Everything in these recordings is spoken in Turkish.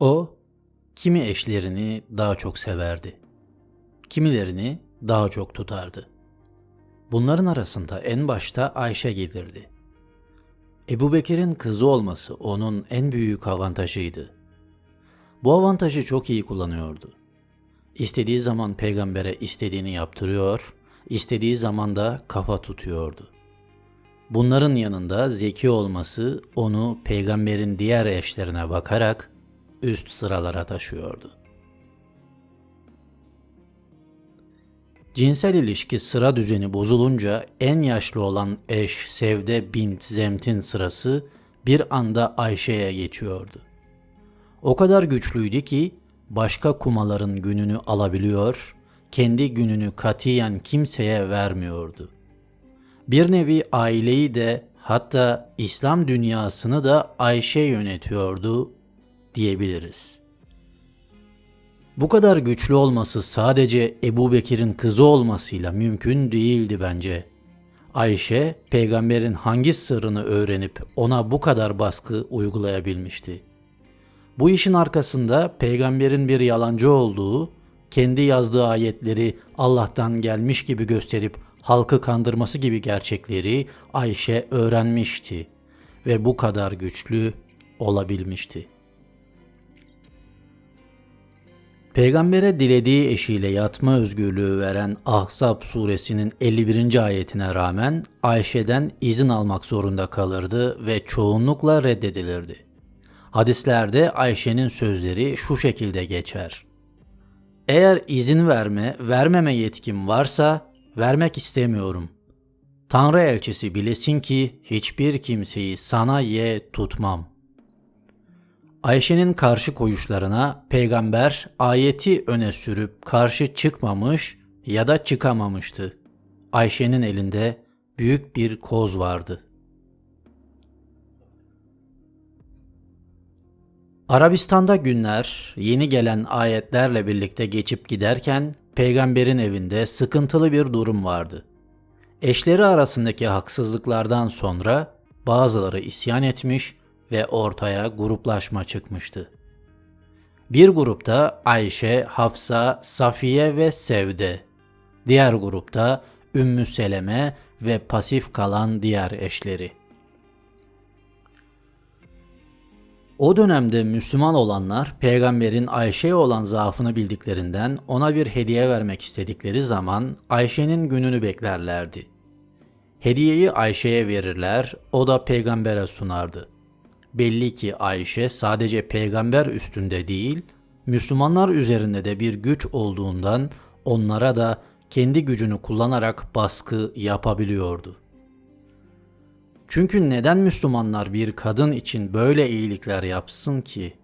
O, kimi eşlerini daha çok severdi. Kimilerini daha çok tutardı. Bunların arasında en başta Ayşe gelirdi. Ebu Bekir'in kızı olması onun en büyük avantajıydı. Bu avantajı çok iyi kullanıyordu. İstediği zaman peygambere istediğini yaptırıyor, istediği zaman da kafa tutuyordu. Bunların yanında zeki olması onu peygamberin diğer eşlerine bakarak üst sıralara taşıyordu. Cinsel ilişki sıra düzeni bozulunca en yaşlı olan eş Sevde bint Zemt'in sırası bir anda Ayşe'ye geçiyordu. O kadar güçlüydü ki başka kumaların gününü alabiliyor, kendi gününü katiyen kimseye vermiyordu. Bir nevi aileyi de hatta İslam dünyasını da Ayşe yönetiyordu diyebiliriz. Bu kadar güçlü olması sadece Ebu Bekir'in kızı olmasıyla mümkün değildi bence. Ayşe, peygamberin hangi sırrını öğrenip ona bu kadar baskı uygulayabilmişti? Bu işin arkasında peygamberin bir yalancı olduğu, kendi yazdığı ayetleri Allah'tan gelmiş gibi gösterip halkı kandırması gibi gerçekleri Ayşe öğrenmişti ve bu kadar güçlü olabilmişti. Peygambere dilediği eşiyle yatma özgürlüğü veren Ahzab suresinin 51. ayetine rağmen Ayşe'den izin almak zorunda kalırdı ve çoğunlukla reddedilirdi. Hadislerde Ayşe'nin sözleri şu şekilde geçer. Eğer izin verme, vermeme yetkim varsa vermek istemiyorum. Tanrı elçisi bilesin ki hiçbir kimseyi sana ye tutmam.'' Ayşe'nin karşı koyuşlarına peygamber ayeti öne sürüp karşı çıkmamış ya da çıkamamıştı. Ayşe'nin elinde büyük bir koz vardı. Arabistan'da günler yeni gelen ayetlerle birlikte geçip giderken peygamberin evinde sıkıntılı bir durum vardı. Eşleri arasındaki haksızlıklardan sonra bazıları isyan etmiş, ve ortaya gruplaşma çıkmıştı. Bir grupta Ayşe, Hafsa, Safiye ve Sevde. Diğer grupta Ümmü Seleme ve pasif kalan diğer eşleri. O dönemde Müslüman olanlar peygamberin Ayşe'ye olan zaafını bildiklerinden ona bir hediye vermek istedikleri zaman Ayşe'nin gününü beklerlerdi. Hediyeyi Ayşe'ye verirler, o da peygambere sunardı. Belli ki Ayşe sadece peygamber üstünde değil, Müslümanlar üzerinde de bir güç olduğundan onlara da kendi gücünü kullanarak baskı yapabiliyordu. Çünkü neden Müslümanlar bir kadın için böyle iyilikler yapsın ki?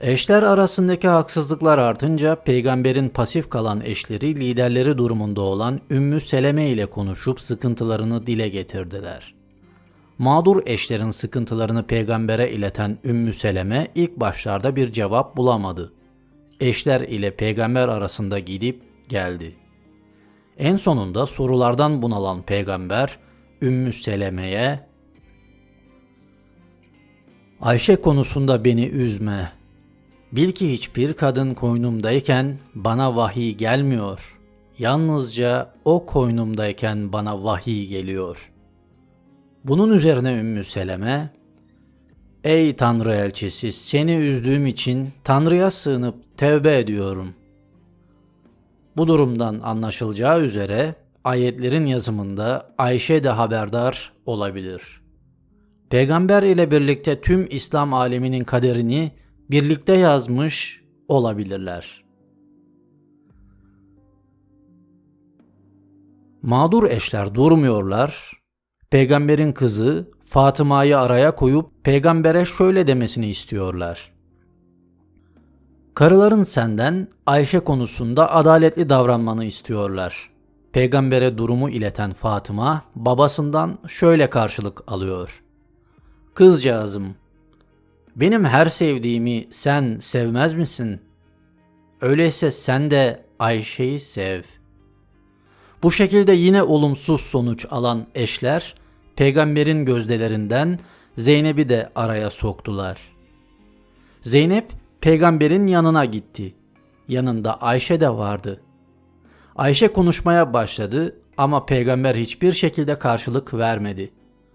Eşler arasındaki haksızlıklar artınca peygamberin pasif kalan eşleri liderleri durumunda olan Ümmü Seleme ile konuşup sıkıntılarını dile getirdiler.'' Mağdur eşlerin sıkıntılarını peygambere ileten Ümmü Seleme ilk başlarda bir cevap bulamadı. Eşler ile peygamber arasında gidip geldi. En sonunda sorulardan bunalan peygamber Ümmü Seleme'ye Ayşe konusunda beni üzme. Bil ki hiçbir kadın koynumdayken bana vahiy gelmiyor. Yalnızca o koynumdayken bana vahiy geliyor.'' Bunun üzerine Ümmü Seleme, Ey Tanrı elçisi seni üzdüğüm için Tanrı'ya sığınıp tevbe ediyorum. Bu durumdan anlaşılacağı üzere ayetlerin yazımında Ayşe de haberdar olabilir. Peygamber ile birlikte tüm İslam aleminin kaderini birlikte yazmış olabilirler. Mağdur eşler durmuyorlar, peygamberin kızı Fatıma'yı araya koyup peygambere şöyle demesini istiyorlar. Karıların senden Ayşe konusunda adaletli davranmanı istiyorlar. Peygambere durumu ileten Fatıma babasından şöyle karşılık alıyor. Kızcağızım, benim her sevdiğimi sen sevmez misin? Öyleyse sen de Ayşe'yi sev. Bu şekilde yine olumsuz sonuç alan eşler peygamberin gözdelerinden Zeynep'i de araya soktular. Zeynep peygamberin yanına gitti. Yanında Ayşe de vardı. Ayşe konuşmaya başladı ama peygamber hiçbir şekilde karşılık vermedi.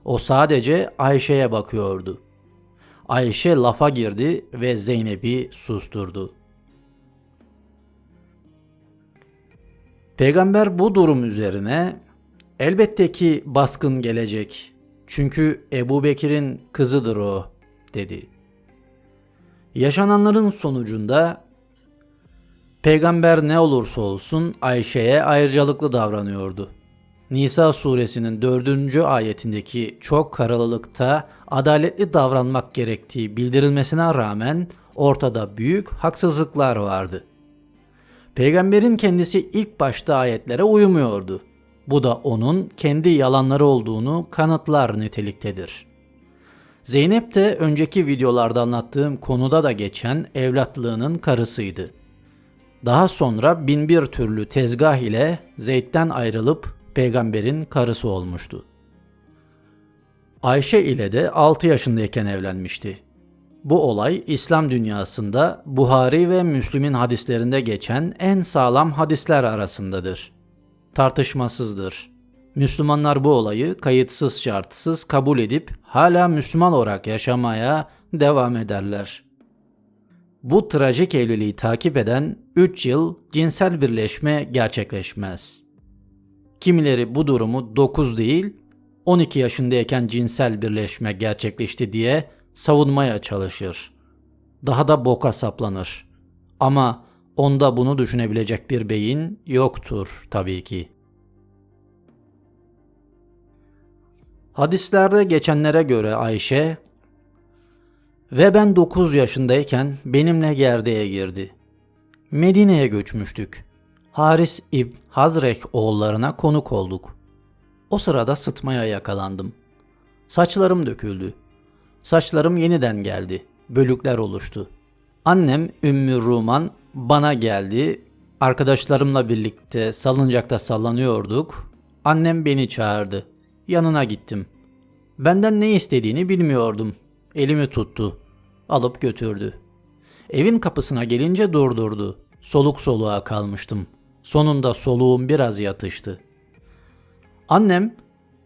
O sadece Ayşe'ye bakıyordu. Ayşe lafa girdi ve Zeynep'i susturdu. Peygamber bu durum üzerine elbette ki baskın gelecek. Çünkü Ebu Bekir'in kızıdır o dedi. Yaşananların sonucunda Peygamber ne olursa olsun Ayşe'ye ayrıcalıklı davranıyordu. Nisa suresinin dördüncü ayetindeki çok karalılıkta adaletli davranmak gerektiği bildirilmesine rağmen ortada büyük haksızlıklar vardı. Peygamberin kendisi ilk başta ayetlere uymuyordu. Bu da onun kendi yalanları olduğunu kanıtlar niteliktedir. Zeynep de önceki videolarda anlattığım konuda da geçen evlatlığının karısıydı. Daha sonra binbir türlü tezgah ile Zeyd'den ayrılıp peygamberin karısı olmuştu. Ayşe ile de 6 yaşındayken evlenmişti. Bu olay İslam dünyasında Buhari ve Müslim'in hadislerinde geçen en sağlam hadisler arasındadır. Tartışmasızdır. Müslümanlar bu olayı kayıtsız şartsız kabul edip hala Müslüman olarak yaşamaya devam ederler. Bu trajik evliliği takip eden 3 yıl cinsel birleşme gerçekleşmez. Kimileri bu durumu 9 değil 12 yaşındayken cinsel birleşme gerçekleşti diye savunmaya çalışır. Daha da boka saplanır. Ama onda bunu düşünebilecek bir beyin yoktur tabii ki. Hadislerde geçenlere göre Ayşe ve ben 9 yaşındayken benimle gerdeğe girdi. Medine'ye göçmüştük. Haris İb Hazrek oğullarına konuk olduk. O sırada sıtmaya yakalandım. Saçlarım döküldü. Saçlarım yeniden geldi. Bölükler oluştu. Annem Ümmü Ruman bana geldi. Arkadaşlarımla birlikte salıncakta sallanıyorduk. Annem beni çağırdı. Yanına gittim. Benden ne istediğini bilmiyordum. Elimi tuttu. Alıp götürdü. Evin kapısına gelince durdurdu. Soluk soluğa kalmıştım. Sonunda soluğum biraz yatıştı. Annem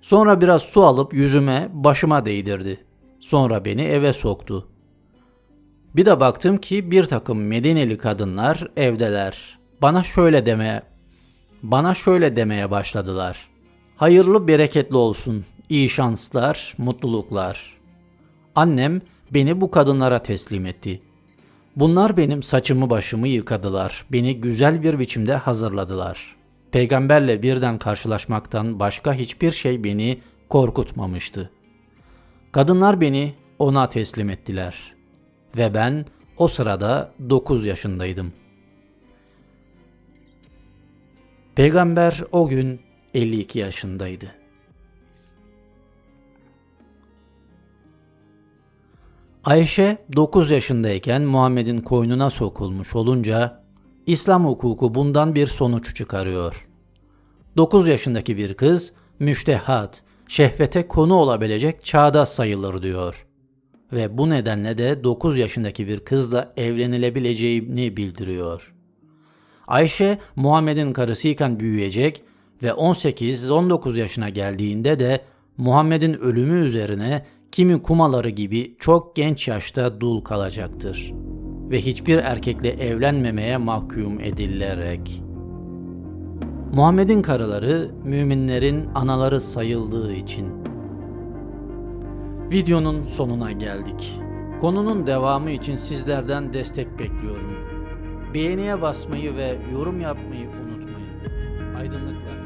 sonra biraz su alıp yüzüme, başıma değdirdi. Sonra beni eve soktu. Bir de baktım ki bir takım Medineli kadınlar evdeler. Bana şöyle demeye bana şöyle demeye başladılar. Hayırlı bereketli olsun. iyi şanslar, mutluluklar. Annem beni bu kadınlara teslim etti. Bunlar benim saçımı başımı yıkadılar. Beni güzel bir biçimde hazırladılar. Peygamberle birden karşılaşmaktan başka hiçbir şey beni korkutmamıştı. Kadınlar beni ona teslim ettiler. Ve ben o sırada 9 yaşındaydım. Peygamber o gün 52 yaşındaydı. Ayşe 9 yaşındayken Muhammed'in koynuna sokulmuş olunca İslam hukuku bundan bir sonuç çıkarıyor. 9 yaşındaki bir kız müştehat, şehvete konu olabilecek çağda sayılır diyor. Ve bu nedenle de 9 yaşındaki bir kızla evlenilebileceğini bildiriyor. Ayşe Muhammed'in karısıyken büyüyecek ve 18-19 yaşına geldiğinde de Muhammed'in ölümü üzerine kimi kumaları gibi çok genç yaşta dul kalacaktır ve hiçbir erkekle evlenmemeye mahkum edilerek. Muhammed'in karıları müminlerin anaları sayıldığı için. Videonun sonuna geldik. Konunun devamı için sizlerden destek bekliyorum. Beğeniye basmayı ve yorum yapmayı unutmayın. Aydınlıklar.